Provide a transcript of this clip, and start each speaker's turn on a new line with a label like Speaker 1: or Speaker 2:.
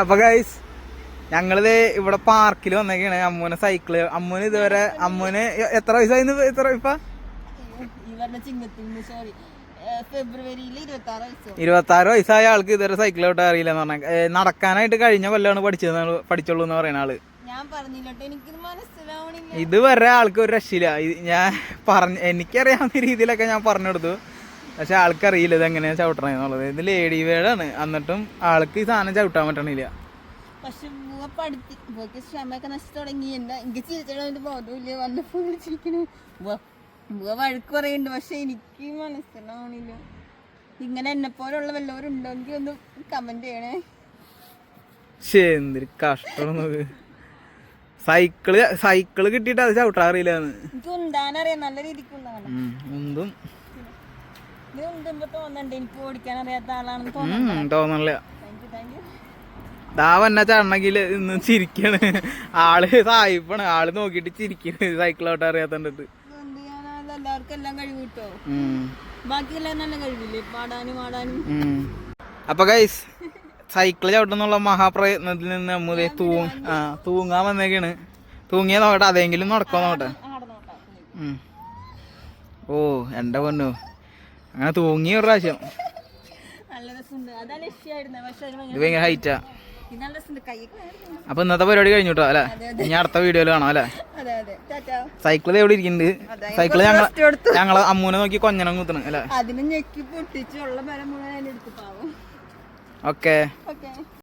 Speaker 1: അപ്പൊ ഗൈസ് ഞങ്ങളിത് ഇവിടെ പാർക്കിൽ വന്നേക്കാണ്. അമ്മൂനെ സൈക്കിൾ അമ്മൂന് ഇതുവരെ അമ്മൂന് എത്ര വയസ്സായി എത്ര ഇപ്പൊ?
Speaker 2: ഈ സോറി ഫെബ്രുവരിയിൽ ഇരുപത്തി ആറ് വയസ്സോ.
Speaker 1: ഇരുപത്തി ആറ് വയസ്സായ ആൾക്ക് ഇതുവരെ സൈക്കിൾ തൊട്ട് അറിയില്ല എന്ന് പറഞ്ഞാൽ നടക്കാനായിട്ട് കഴിഞ്ഞ കൊല്ലാണ് പഠിച്ചത് പഠിച്ചുള്ളൂ എന്ന് പറയുന്ന
Speaker 2: ആൾ.
Speaker 1: ഇതുവരെ ആൾക്ക് ഒരു രക്ഷയില്ല. ഞാൻ പറഞ്ഞ എനിക്കറിയാവുന്ന രീതിയിലൊക്കെ ഞാൻ പറഞ്ഞു കൊടുത്തു. പക്ഷെ ആൾക്കറിയില്ല ഇത് എങ്ങനെയാണ് ചവിട്ടണെന്നുള്ളത്. ഇത് ലേഡി വേഡാണ് എന്നിട്ടും ആൾക്ക് ഈ സാധനം ചവിട്ടാൻ പറ്റണില്ല.
Speaker 2: പക്ഷെ പഠിപ്പി ക്ഷമയൊക്കെ നശിച്ചു തുടങ്ങി. എന്താ എനിക്ക് ചിരിച്ചതിന്റെ ബോധമില്ല വന്നപ്പോ ചിരിക്കണേ. ബുവ ബുവ വഴക്ക് പറയുന്നുണ്ട് പക്ഷെ എനിക്ക് മനസ്സിലാവണില്ല ഇങ്ങനെ എന്നെ പോലുള്ള വല്ലവരും ഉണ്ടെങ്കിൽ ഒന്ന് കമന്റ് ചെയ്യണേ.
Speaker 1: എന്തൊരു കഷ്ടം സൈക്കിൾ സൈക്കിൾ കിട്ടിയിട്ട് അത് ചവിട്ടാറിയില്ല
Speaker 2: എനിക്ക് ഉണ്ടാനറിയാം നല്ല രീതിക്ക് ഉണ്ടാകണം
Speaker 1: ഉം, തോന്നണില്ല.
Speaker 2: താങ്ക് യു താങ്ക് യു
Speaker 1: ദാ വന്ന ചടണമെങ്കിൽ ഇന്ന് ചിരിക്കാണ്. ആൾ സായിപ്പാണ് ആൾ നോക്കിട്ട് ചിരിക്കണ്. സൈക്കിൾ അറിയാത്തണ്ടിട്ട്
Speaker 2: നല്ല പാടാനും
Speaker 1: അപ്പൊ ഗൈസ് സൈക്കിൾ ചവിട്ടുന്നുള്ള മഹാപ്രയത്നത്തിൽ നിന്ന് നമ്മതേ തൂ ആ തൂങ്ങാൻ വന്നേക്കാണ്. തൂങ്ങിയ നോക്കട്ടെ. അതെങ്കിലും നടക്കോ നോക്കട്ടെ? ഓ എന്റെ പൊന്നു. അങ്ങനെ തൂങ്ങി ഒരു പ്രാവശ്യം. ഇത്
Speaker 2: ഭയങ്കര
Speaker 1: ഹൈറ്റാ. അപ്പൊ ഇന്നത്തെ പരിപാടി കഴിഞ്ഞു കേട്ടോ അല്ലേ ഇനി അടുത്ത വീഡിയോയിൽ കാണാം അല്ലെ? സൈക്കിൾ എവിടെ ഇരിക്കുന്നുണ്ട്.
Speaker 2: സൈക്കിൾ
Speaker 1: ഞങ്ങൾ
Speaker 2: ഞങ്ങൾ
Speaker 1: ഞങ്ങൾ അമ്മൂനെ നോക്കി കൊഞ്ഞനം കുത്തണം അല്ലെ?
Speaker 2: അതിനെ ഞെക്കി ഓക്കെ